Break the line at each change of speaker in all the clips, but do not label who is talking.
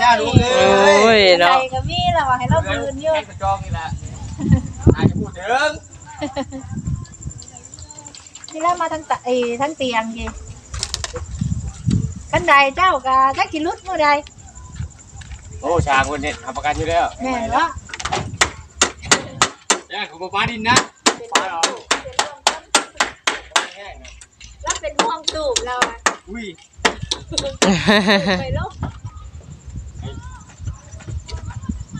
หน้าลุงเล
โอ้ย
ใจ
เนาะ
ก็มีแล้วว่าให้เราคืนอยู่
ให้กระจองนี่แหละนายจะพูดถึง
นี่เรามาทั้งตะเอยทั้งเตียงกี่กันใดเจ้าก็จักสิลุดมื้อใด
โอ้ช้างคนนี้ทำประกันอยู่แล้ว
แม่นบ่
แย่ของป้าดินนะป้าเรา
เราเป็นห่วงตูบเราอะ
อุ้ย
ไปลบ
เอาละเชิญการแ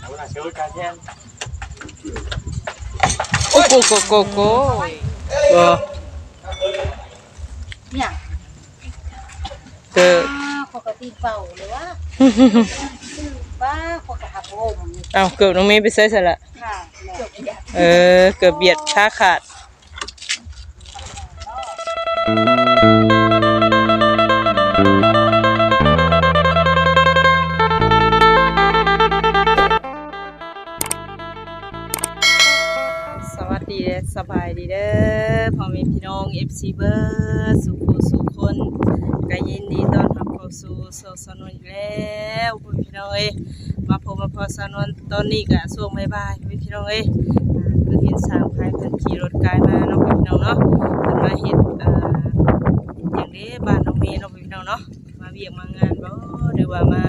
ทน
โอ้โกโกโกโกบ่
เนี่ย
เกิด
ป้าปกติเป่าหรือว่าป้าปกติหักลม
เอาเกือบน้องเมย์ไปใส่ซะละ
ค่ะจบเนี่ย
เออเกือบเบียดขาขาดส พ่อแม่พี่น้อง FC เบอร์สุขสุขคนก็ยินดีต้อนรับเข้าสู่โซสนวนอีกแล้วพ่อพี่น้องเอ้ยมาพบมาพอสนวนตอนนี้ก็ช่วงบ่ายๆพี่น้องเอ้ยคือเห็นสาวพายเพิ่นขี่รถกายมาเนาะพ่อแม่พี่น้องเนาะเพิ่นมาเฮ็ดอ่าอย่างนี้บ้านน้องเมย์เนาะพี่น้องเนาะมาเวียกมางานบ่หรือว่ามา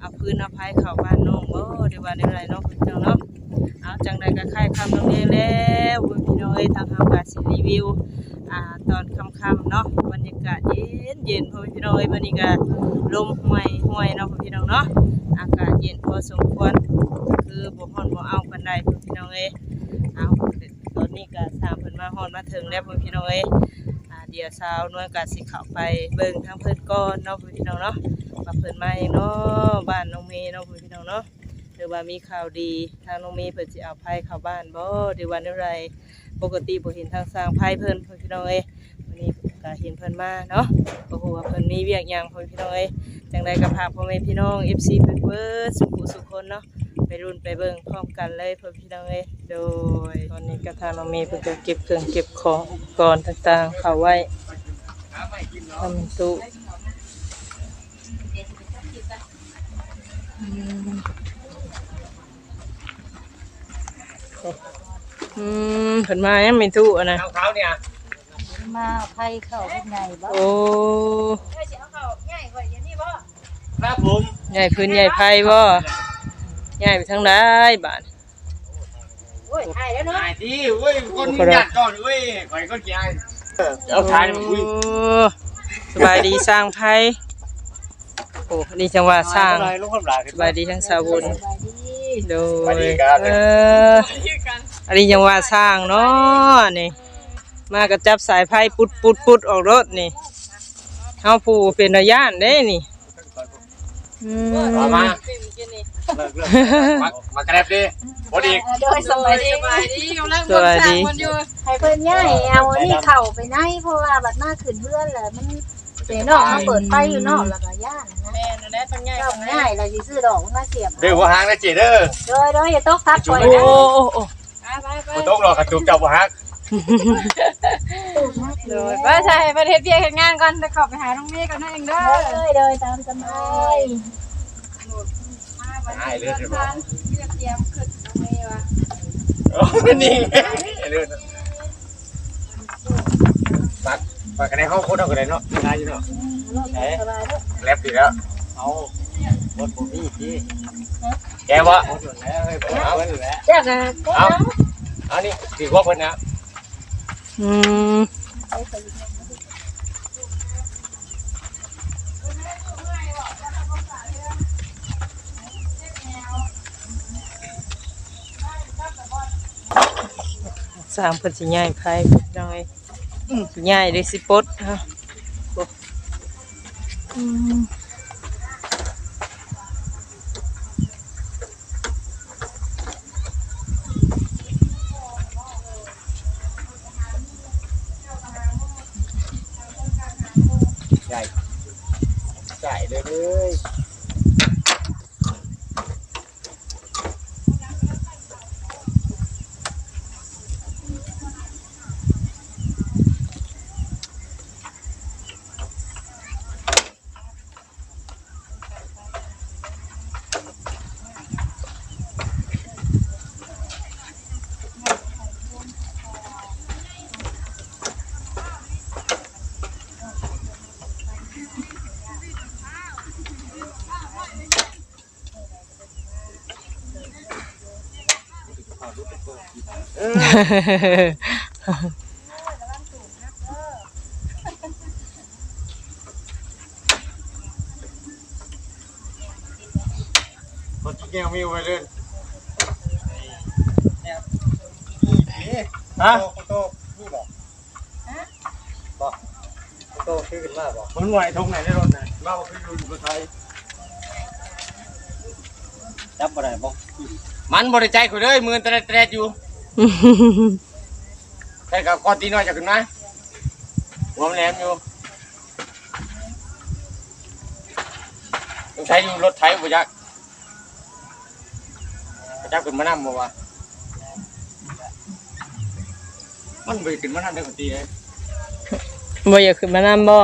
เอาพื้นเอาพายเข้าบ้านน้องบ่หรือว่าในไรเนาะพ่อแม่พี่น้องเนาะ จังใดก็ค่ายคำน้องเองแล้วพี่น้องเอ้ยทางเฮาก็สิรีวิวอ่าตอนค่ำๆเนาะบรรยากาศเย็นเย็นๆพ่อพี่น้องเอ้ยวันนี้ก็ลมห้วยห้วยเนาะพ่อพี่น้องเนาะอากาศเย็นพอสมควรคือบ่ฮ้อนบ่เอาปานใดพ่อพี่น้องเอ้ยเอาตอนนี้ก็สางเพิ่นมาฮ้อนมาถึงแล้วพ่อพี่น้องเอ้ยอ่าเดี๋ยวเช้าน้อยก็สิเข้าไปเบิ่งทางเพิ่นก่อนเนาะพ่อพี่น้องเนาะว่าเพิ่นมาเองเนาะบ้านน้องเมย์เนาะพ่อพี่น้องเนาะ รือว่ามีข่าวดี ทางน้องเมีเพิ่นสิเอาไพ่เข้าบ้านบ่หรือว่าแนวใดปกติบ่เห็นทางสร้างไพ่เพิ่นเพิ่นพี่น้องเอ้ยวันนี้ก็เห็นเพิ่นมาเนาะบ่ฮู้ว่าเพิ่นมีเวียกหยังเพิ่นพี่น้องเอ้ยจังไดก็พาพ่อแม่พี่น้อง FC เพิ่นเบิดสุขุสุขคนเนาะไปรุ่นไปเบิ่งพร้อมกันเลยเพิ่นพี่น้องเอ้ยโดยตอนนี้ก็ทางน้องเมย์เพิ่นก็เก็บเครื่องเก็บของอุปกรณ์ต่างๆ เข้าไว้ทำตู้ อืมเพิ่นมายังมีตู้อะนะ
เท้าเท้าเนี่ย
มาไผเข้าเป็นไงบ่
โอ้
เอ้ยสิเอาเข้าง่ายกว่าอย่างนี้บ่
ครับผม
ใหญ่พื้นใหญ่ไพ่บ่ใหญ่ไปทางใดบาด
โอ้ยถ่ายแล้วเนาะ
นายที่เว้ยคนหยัดก่อนเว้ยข่อยก็เกี่ยเอาทานมาคุย
โอ้สบายดีสร้างไพ่โอ้นี่จังหวะสร้าง
ลูกคนหลาน
สบายดีทั้งสาวบุญ
สบายดี
โด
สบาย
ย
ดีครับ
เอออันนี้จังหวะสร้างเนาะนี่ มากระจับสายไพ่ปุดปุดปุดออกรถนี่เฮาผู้เป็นระยานเด้นี่อืม
มามา เลิกเลิกมามากระแดบดิพอดี
เออโดยสบายดี
สวัสดี
ให้เพิ่นย้ายเอาอันนี้เข้าไปในเพราะว่าบัดมาขึ้นเรือนแล้วมันเสียนอกมาเปิดไฟอยู่นอกแล้วก็ย่าน นะ
แม่นแล้วต้องใหญ่
เจ้าง่ายเราสิซื้อดอกมาเสียบ
เดี๋ยวหัวหางนะเจเด้อ
โดยโดยอย่าตกทับก่อน
โอ้
นะ
โอ้โอ้
บ่ต้องรอกระจุกเจ้าหัวหาง
โดย
ว่าใช่ประเทศเพียงงานก่อนจะเข้าไปหาน้องเมย์ก่อนนั่นเองเด้อ
โดยโดยตามสบาย
หายเลยใช่ไหม
เตรียมขึ้นน้องเมย์ว่ะ
โอ้นี่เรื่องปักปักกันในห้องโคตรเอากันเลยเนาะได้อยู่เนาะ
สบายเด้อ
แลบดีแล้ว เอารถผมนี่พี่แกวะเอา
เจ้าก็ก็
เอา
เอา
เอานี่ถือว่าเพิ่นนะ
อืมสร้างเพิ่นสิย้ายไผน้อยย้ายด้วยสิปลดฮะโอ้อืม
ใหญ่ใหญ่เลยเลย
ส
เออ คนที่แก้วมิวไปเล่นฮะโตนี่บอกบอกโตขึ้นมาบอกมันไหวทงไหนในรถไหนมาบอกคืออยู่บนไทยจับอะไรบอกมันบริใจกูเลยมือตะแตรอยู่ ใช่กับคอตีน้อยจะขึ้นไหมหัวมันแหลมอยู่ต้องใช้อยู่รถไถบุยักบุยักขึ้นมานั่งบ่วะมันไปขึ้นมานั่งได้คนตีเลย
บ่อยากขึ้นมานำบ่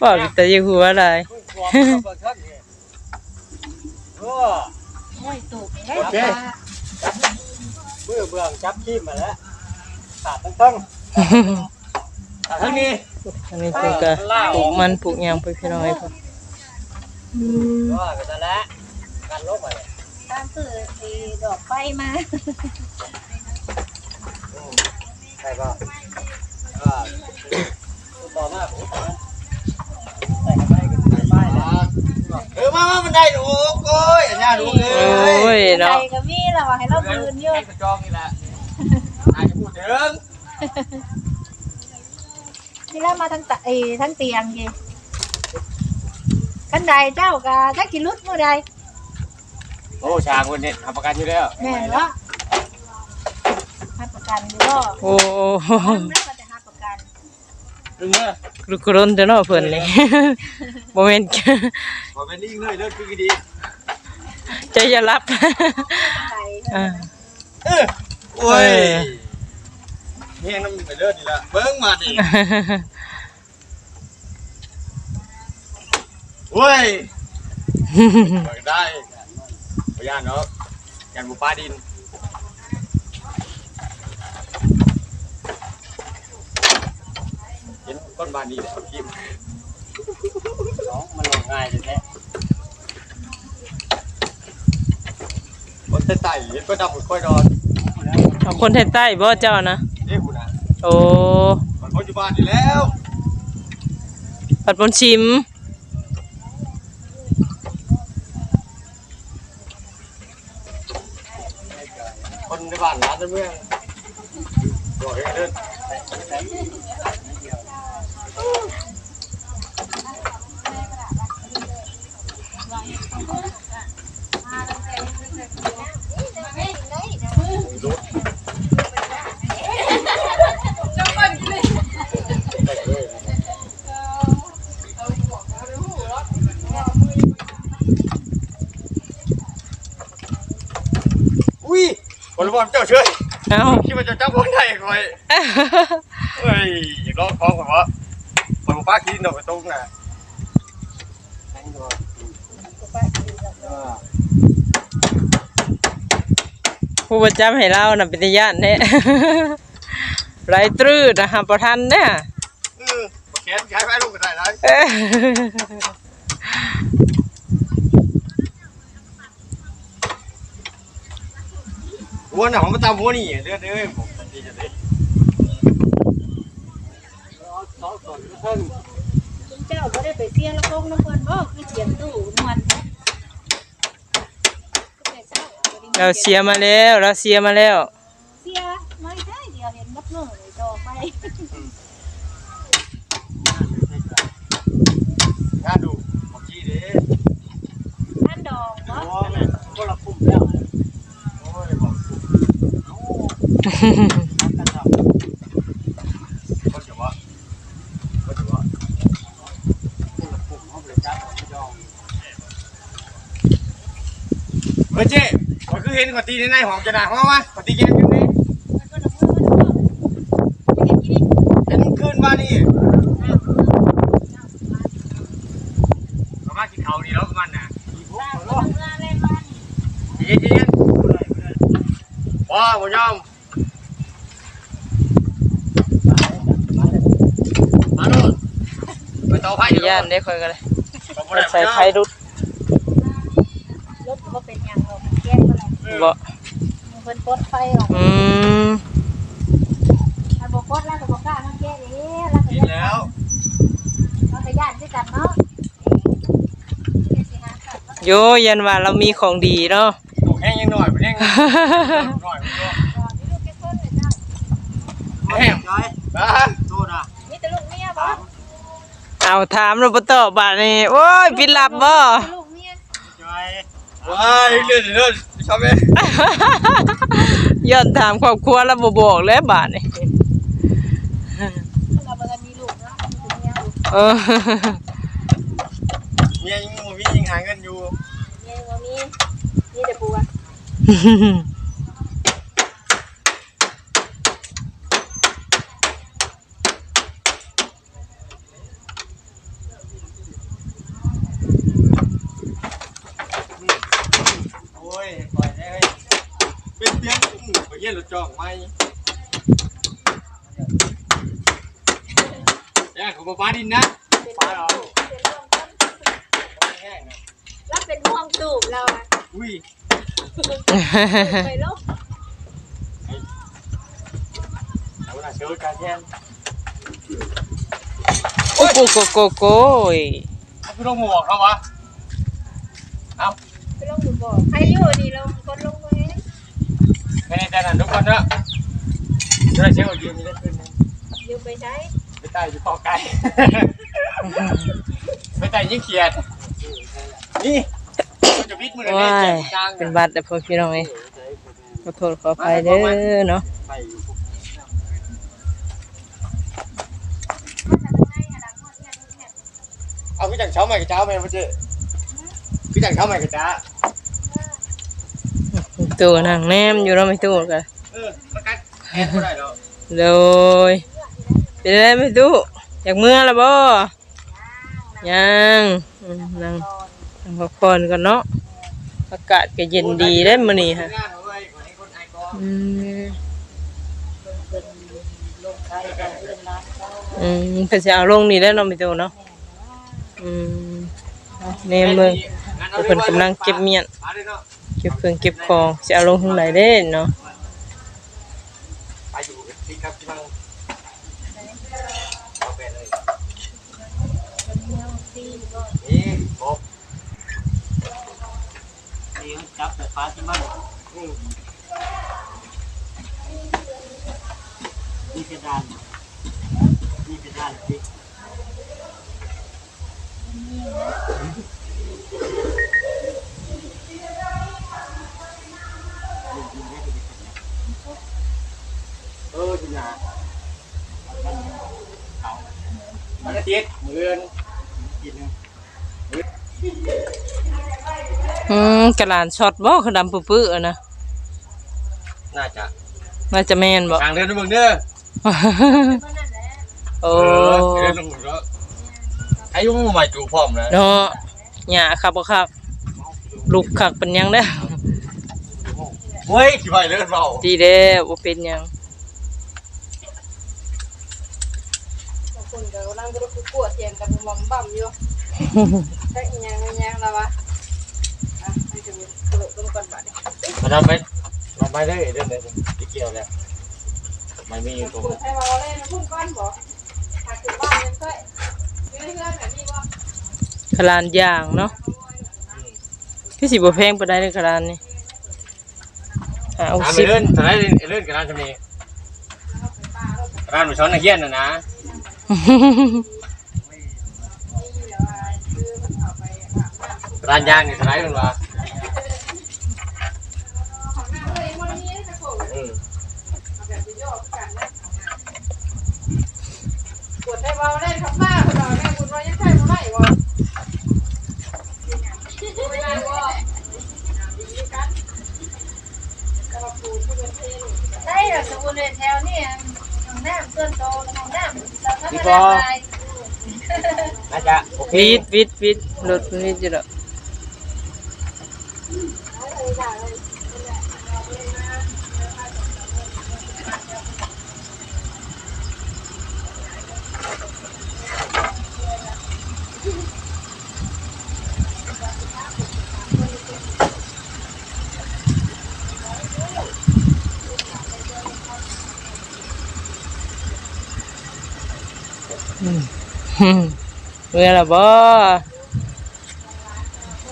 บอกแต่อยังหัวอะไร
โอ้
โอ้ยตูกได้
โอเคจับ เบื่อเบื่อจับขี้มาแล้วขาดตั้งตั้งขาดทั้งนี้
อันนี้เพิ่นก็ปลูกมันปลูกหยังไปพี่น้องไอ้พ่อ
ก็ก็จะแล้วการลบไป
ตามสื่อที่ดอกไฟมา
ใช่ป่ะก็ต่อมาผมใส่กันไปกันไปแล้ว เออมามามันได้ดูโอ้ยอันนี้ดูเล
โอ้ย
ใจ
เนาะ
ก็มีแล้วว่าให้เราคืนอยู่
ให้กระจองนี่แหละอาจจะพูดถึง
ที่เรามาทั้งตะเอทั้งเตียงกี่กันใดเจ้าก็ถ้ากินรุดเมื่อใด
โอ้ช้างคนนี้ทำประกันอยู่แล้ว
แม่นว่าหัประกันอยู่บ่
โอ้
ทำแล้วก็จะหัประกัน
ดึงเนอะ
ก รุกรนแต่เนาะเพิ่นนี่บ่แม่น
ขอเป็นนิ่งเลยเลิกคือดี
ใจจะรับ
ไป
อ่า
เออโอ้ยเฮียน้ำไปเลิศนี่ละเบิ้งมาดิโอ้ยเปิดได้พยานเนาะยันบุปลาดิน เห็นก้นบานดีเลยพิมน้องมันลงง่ายจังแท้คนใต้ๆเห็นก็ดำหมดค่อยนอน
เอาคนไทยๆบ่เจ้านะ
นี่คุณนะ
โอ้
มันคนอยู่บ้านนี่แล้ว
ปัดบนชิม
คนในบ้านร้านในเมืองบอกให้เดินอุ้ย คนละบอลเจ้าเชย
เอ้า
คิดว่าจะจับคนได้คอยเฮ้ยอยากลองของผมวะผมป้ากินดอกไปตรงน่ะ
ผู้ประจำให้เราน่ะเป็นตาย่านแท้ไรตรื้อนะหาบ่ทันเนี่ย
เออแขนใช้ไม้ลูกก็ได้ไร วัวน่ะผมมาตามวัวนี่เด้อดเด้อผมตัดดีจะด้อเจ้า
บ่ได้ไปเสียละคงน้ำเพิ่นบ่คือเสียตู้นวล
เราเสียมาแล้วเราเสียมาแล้ว
เสียไม่ใช่เดียวเห็นนับเมื่อเลยต่อไป
น่าดูบอกกี้เด้
ท่านดอก
โอ้
เนาะ
แม่ก็ละคุ้มแล้วโอ้ยบอกกันทำคนจะว่าคนจะว่า เฮ้ยเจ๊ขอคือเห็นขอตีในในหอมจะด่าห้องวะขอตีแกงอยู่นี่เห็นคืนมานี่เขามากินเขาดีแล้วมันน่ะเย็นเย็นว้าวยอมมาโน่น ไปต่อไพ่
ย่านได้ค่อยก็เลยใส่ไข่รุด
รถก็เป็นหยังหรอกแก้ก็ได้
บ่
เพิ่นกดไฟออก
อืม
ถ้าบ่กดแล้วก็บ่กล้ามาแก้เด้แล้วก็
กิน
ย่าน
แล้ว
แล้วก็ย่านคือกันเนาะเฮ็ดสิหาข้าวเนาะ
โยยันว่าเรามีของดีเนาะ
ถูกแห้งยังหน่อยมันแห้งหน่อยมันก็
ก่อนนี่ลูกแก่คนเลยเจ้า
แห้งน้อยบ้าโทษนะ
มีแต่ลูกเมียบ่
เอาถามเราบ่ตอบบาดนี้โอ้ยปิดลับบ่
ลูกเมีย
จอยว้ายเลื่อนเลื่อนชอบไหม
ย้อนถามครอบครัวแล้วบ่บอกแล้วบาดนี้
เราบ่ทันมีลูกเนาะมีแต่เมียลูก
เออ
เมียยังมูวี่ยังหาเงินอยู่
เมียบ่มีมีแต่ผัว
โอ้ยปล่อยได้เลยเป็นเตียงไปเย็นรถจองไหมแย่ของบ้าดินนะ
เป็น
ป้าเหรอ
เป็นเรื่องต้น
แห้งนะ
แล้วเป็นห่วงตูบเราอะ
อุ้ย
ไปลูก
เอาหน้าเชิญการแทน
โอ้โกโกโกโกย
เขาคือต้องหมวกเขาวะเอา
ไปลงดูบ่อใครอยู่นี่ลงกดลง ไว้
ไม่ได้แต่นั่นทุกคนนะจะได้เชื่อยืมมีได้ขึ้น
อยู่ไปใช้
ไปใต้อยู่คอไก่ไปใต้ยิ่งเขียด นี่จะวิทย์มือ
ว้า
เล่
ย
นจาง
เป็นบัตรแต่พวกพี่น้องเอ้ยขอโทษขออภัยเด้อเนาะ
ไปอยู่เอาพี่จังเช้าใหม่กับเช้าใหม่มาเจอพี่จังเช้าใหม่กับจ้า
ตัวนั่งแนมอยู่เนาไม่ตู้กัน
เออมันกัดแอนก็ได้แล้ว
เลยเป็นไรไม่ตู้อยากเมื่อล้วบ่ยังอืมนั่งนั่งพักผ่อนกันเนาะอากาศก็เย็นดีได้อมื้อนี้ฮะ
งานเอาไว้ขอให้คนไอ้กอง
อืม
ลงไปก็เรื่องร้านเขา
อืมเพิ่นสิเอาลงนี่แล้วเนาะไม่ตู้เนาะอืมเอาแนมเบิ่งเพิ่นกำลังเก็บเมียน
มาเลยเนาะ
เก็บเครื่องเก็บของสิเอาลงทางไหนเด้เนาะ
ไปอยู่ที่ครับที่บ้านเอาไปเลยนี่ครบนี่จับแต่ฟ้าที่บ้านนี่เป็นด้านนี่เป็นด้านที่ เออจริงนะเขามันอาทิตย์มือเงินกิน
อืมกระลานช็อตบ่คือดำปื้อๆอะนะ
น่าจะ
น่าจะแม่นบ่
ทางเดินมึงเด้อ
โอ้
เดินลงหัวก็อายุมันใหม่จูพร้อมนะ
เนาะหญ้าครับบ่ครับ ลูกคักเป็นยังเด้
เฮ้ยขี่ไปเลิศเบา
ดีเด้อบ่เป็นหยัง
บางคนก็กำลังจะรู้กลัวเสียงกันมอมบ่ำอยู่แต่อีหยังอีหยังแล้ววะอะให้ถึงกระโดดลงก่อนบัดนี้
มาทำไหมลองไปได้เดินเลยที่เกี่ยวแล้วไม่มีอยู่ตรง
เปิดให้เราเล่นพุ่นก้อนบ่หากถึงบ้านยังเคยอยู่ในเพื่อนแบบนี้บ่
กระลานย่างเนาะคือสิบ่แพงปานใดเด้อกระลานนี่ หาเอา
ถาม
สิบ
เลื่อนถามเลื่อนกับร้านทำนี้ร้านหมูช้อนนักเยี่ยนนะนะ
นี่แหละว่าคือมันเข้าไปอาบน้ำ
ร้านยางนี่สไลด์มันว่า
ของน้ำเลยวันนี้จะโผล่
อืม
เอาแบบจะย่อกันนะปวดได้เบาเล่นครับป้าคนเราแม่บุญว่ายังใช่บ่ไหวบ่ไม่ได้บ่ดีกันแต่ว่าปูที่เป็นเทน
ได้เหรอสมุนไพรแถวนี่ของน้ำต้นโตของน้ำเราทำอะไร
น่าจะโอเค
วิดวิดวิดรถมันวิดอยู่ดอก เมื่อละบ่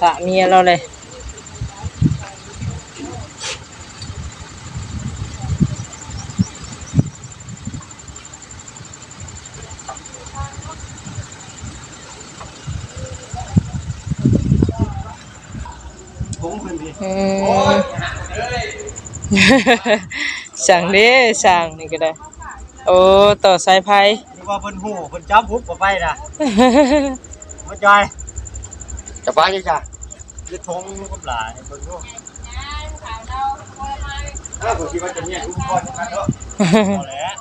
สะเมียเราเลย
ผมเพิ่นพี่
อืมสั่งเด้สั่งนี่ก็ได้ โอ้ ต่อสายไฟ
นึก ว่าเพิ่นฮู้เพิ่นจับฮุบก็ไปน่ะบ่จอยจะไปจ้ะยึดธงกับหลานเพิ่นฮู้อ้าวผมคิดว่าจะเนี่ยทุกคนกันเนาะพอแล้ว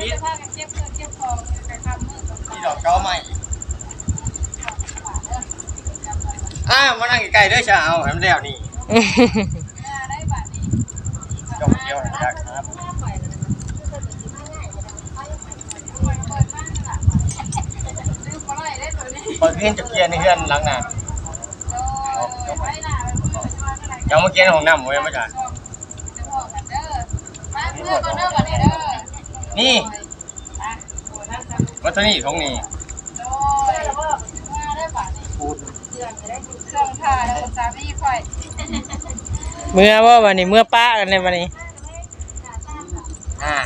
นี่ดอกเก้าใหม่อ้าวมานั่งใกล้ๆเด้อชาเอาให้มันแล้วนี่จง เดียวนะครับเปิดเพลงจะเกียร์ในเฮือนหลังน่ะยังมาเกียร์ในห้องน้ำไว้มาจ้ะนี่วัตถุนี่ของนี่
เมื่อว่าวันนี้เมื่อป้ากันเลยวันนี้
อ่า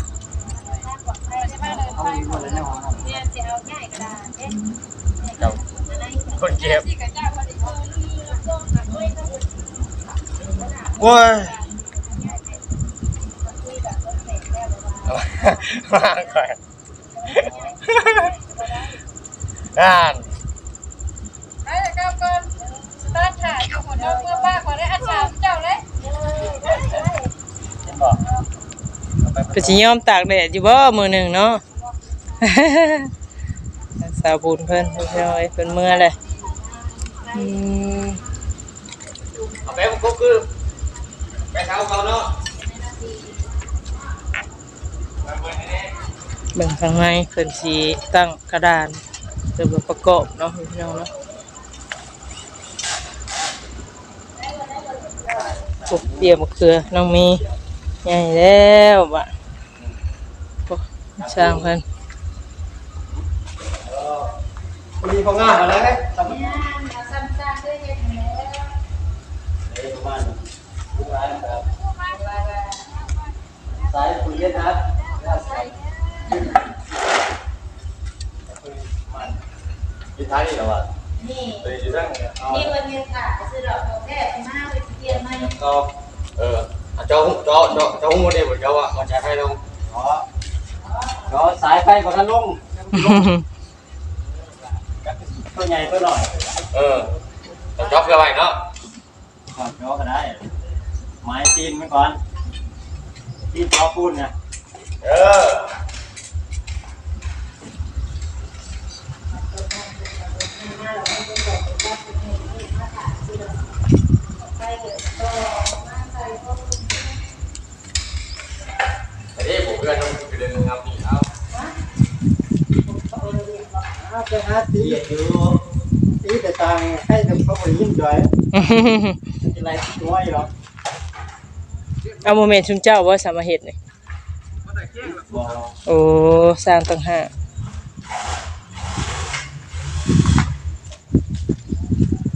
เจ้าคนเก็บ โว้ยวางก่อนอ่านเห็นบอกเอาไป
ไปสิยอมตากแดดอยู่บ่มือหนึ่งเนาะ สาวบุญเพิ่นเพิ่นเอาไว้เพิ่นเมื่อเลยอืม
เอาไปมันก็คือไป เท้าเขาเนาะไปเปิดให้แน่
เบิ่งข้างในเพิ่นสิตั้งกระดานเพื่อประกอบเนาะพี่น้องเนาะปลูกเปียมะเขือน้องมีใหญ่แล้วบะโอ้ช่างเพิ่น
มีของงามมาแล้วไหม สายคุยเย็นนะครับกินท้ายนี่เหรอวะ
นี่
เดี๋ยวอยู่ทั้งเอา
นี่วันนี้ค่ะซื้อดอกดอกแรกมาไปเตรียมมา
เอาเออเอาเจ้าเจ้าเจ้าเจ้าหุ้มเนี่ยเหมือนเจ้าอะเอาใจให้ลงอ๋อเจ้าสายไฟก่อนนะลงตัวใหญ่ตัวหน่อย เออแต่จ็อกเพื่อไว้เนาะขอจ็อกก็ได้ไม้ตีนไว้ก่อน ตีนพอปูนไงเอออันนี้ผมเพื่อนต้องไปเดินงานนี่เอาเอาไปหาตีอยู่ตีแต่ตังให้ทำเขาไปยิ้มด้วยอะไรน้อยหรอ
เอาโมเมนต์ชุมเจ้าว่าสามาเฮ็ดนี่โอ้สร้างตั้งห้า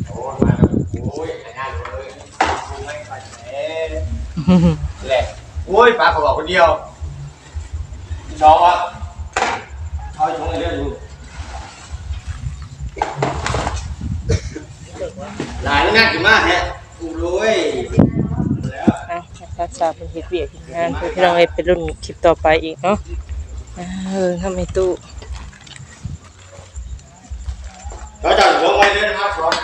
โอ้มาแล้วโอ้ยงานเลยไม่ไปแหละโอ้ยป้าเขาบอกคนเดียวน้องวะเอาชงเรื่องอยู่หลานงัดขึ้นมาแฮะกูรวยแล้ว
อะ รักษาเป็นเฮ็ดเวียกเฮ็ดงานเพื่อพี่น้องเอ้เป็นรุ่นคลิปต่อไปอีกเนาะเออทำไมตู้
เราจะลงไว้เลยนะครับสอน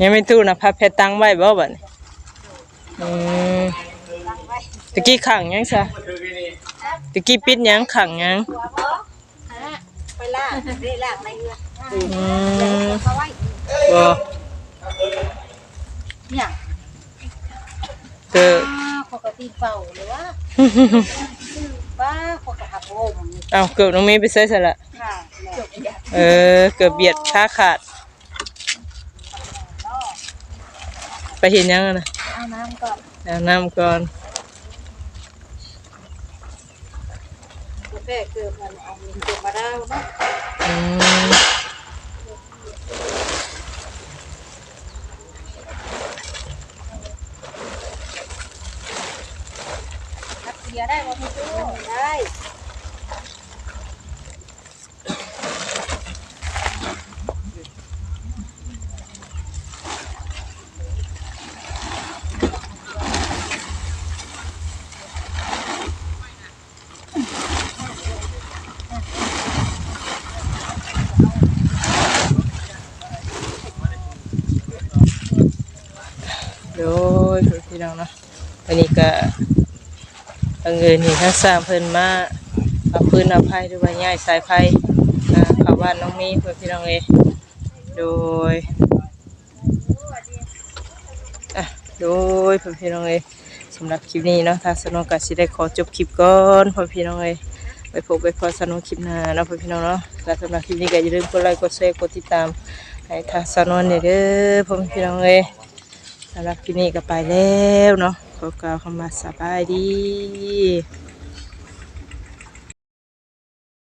ยังไม่ตู้นะพับเพชรตังไว้บ่บัดนี้อืมตะกี้ขังยังซะ ตะกี้ปิดยังขังยัง
ไปล่างได้ล่างในเรือ
อืม
เขาไว้
บ่
เนี่ย
เกิด
ปกติเป่าหรือว่าป้าปกติหักโอมนี่
เอาเกือบน้องเมย์ไปใส่ซะละ
ค่ะแหละ
เออ เกือบเบียดขาขาด ไปเห็นยังอะนะ
เอาน้ำก่อน
เอาน้ำก่อน
กาแฟเกิดมันเอาเงินเก็บมาได้เนาะ
อืม
รับเบียได้บ่พี่ตู้
ได้
โดยพี่น้องเนาะอันนี้ก็บังเอิญเห็นทั้งสามเพิ่นมาเอาพื้นเอาไผ่หรือว่าย้ายสายไผ่อ่าเข้าบ้านน้องมีเพื่อนพี่น้องเอยโดยอะโดยเพื่อนพี่น้องเอยสำหรับคลิปนี้เนาะทางสนองก็สิได้ขอจบคลิปก่อนเพื่อพี่น้องเอยไปพบไปพอสนองคลิปหน้าเนาะเพื่อพี่น้องเนาะและสำหรับคลิปนี้ก็อย่าลืมกดไลค์กดแชร์กดติดตามให้ทางสนองเนี่ยเด้อเพื่อพี่น้องเอย สำหรับคลิปนี้ก็ไปแล้วเนาะขอกล่าวคำว่าสบายดี